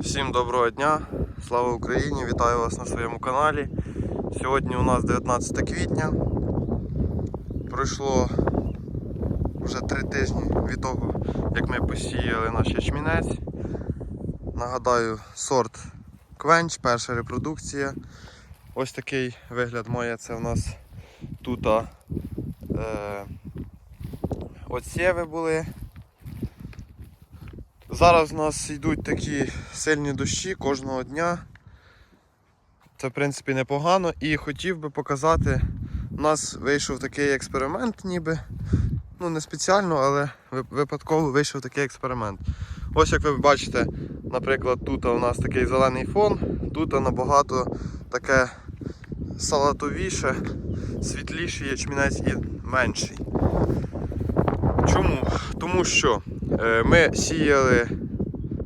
Всім доброго дня, слава Україні! Вітаю вас на своєму каналі. Сьогодні у нас 19 квітня. Пройшло вже три тижні від того, як ми посіяли наш ячмінець. Нагадаю, сорт Квенч, перша репродукція. Ось такий вигляд має це у нас тут. Е, Оцєви були. Зараз у нас йдуть такі сильні дощі кожного дня. Це в принципі непогано. І хотів би показати, у нас вийшов такий експеримент ніби. Ну не спеціально, але випадково вийшов такий експеримент. Ось як ви бачите, наприклад, тут у нас такий зелений фон, тут набагато таке салатовіше, світліший ячмінець і менший. Чому? Тому що ми сіяли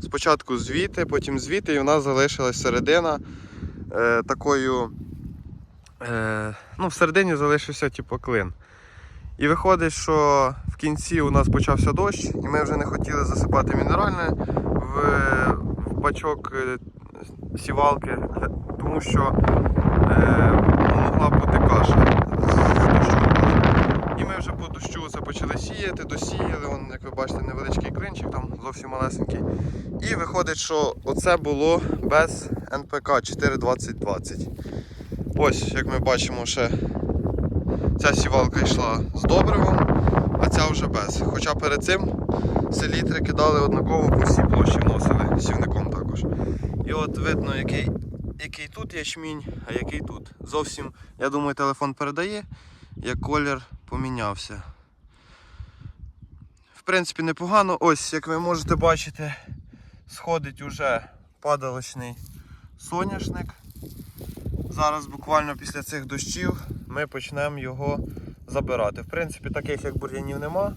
спочатку звідти, потім звідти, і в нас залишилась середина е, такою. Е, ну, в середині залишився типу, клин. І виходить, що в кінці у нас почався дощ, і ми вже не хотіли засипати мінеральне в, в бачок е, сівалки, тому що е, могла бути каша з дощу. І ми вже по дощу це почали сіяти, досіяли, вон, як ви бачите, невеличкий клинчик, там зовсім малесенький. І виходить, що оце було без НПК 42020. Ось, як ми бачимо, ще ця сівалка йшла з добривом, а ця вже без. Хоча перед цим селітри кидали однаково по всій площі вносили, сівником також. І от видно, який, який тут ячмінь, а який тут. Зовсім, я думаю, телефон передає як колір помінявся. В принципі, непогано. Ось, як ви можете бачити, сходить уже падалочний соняшник. Зараз буквально після цих дощів ми почнемо його забирати. В принципі, таких як бур'янів нема.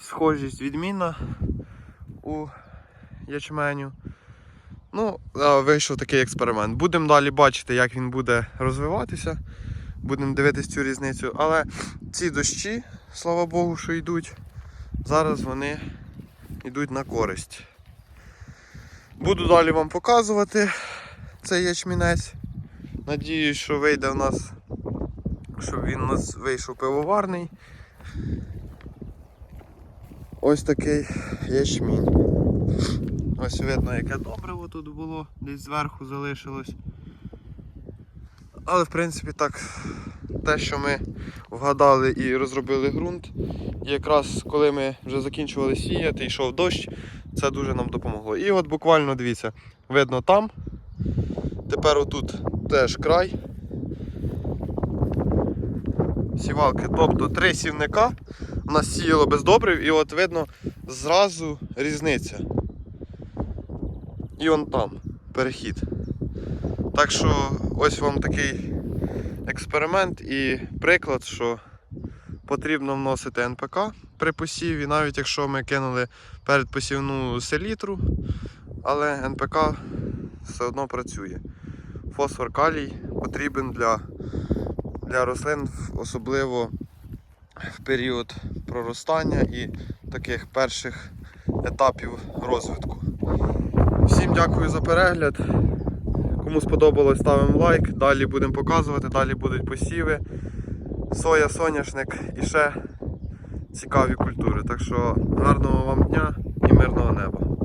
Схожість відмінна у ячменю. Ну, вийшов такий експеримент. Будемо далі бачити, як він буде розвиватися будемо дивитись цю різницю. Але ці дощі, слава Богу, що йдуть, зараз вони йдуть на користь. Буду далі вам показувати цей ячмінець. Надіюсь, що вийде в нас, щоб він у нас вийшов пивоварний. Ось такий ячмінь. Ось видно, яке добриво тут було, десь зверху залишилось. Але в принципі так, те, що ми вгадали і розробили ґрунт, і якраз коли ми вже закінчували сіяти, йшов дощ, це дуже нам допомогло. І от буквально дивіться, видно там, тепер отут теж край. Сівалки, тобто три сівника у нас сіяло без добрив, і от видно зразу різниця. І он там перехід. Так що ось вам такий експеримент і приклад, що потрібно вносити НПК при посіві, навіть якщо ми кинули передпосівну селітру, але НПК все одно працює. Фосфор калій потрібен для, для рослин, особливо в період проростання і таких перших етапів розвитку. Всім дякую за перегляд. Кому сподобалось, ставимо лайк. Далі будемо показувати, далі будуть посіви, соя, соняшник і ще цікаві культури. Так що гарного вам дня і мирного неба.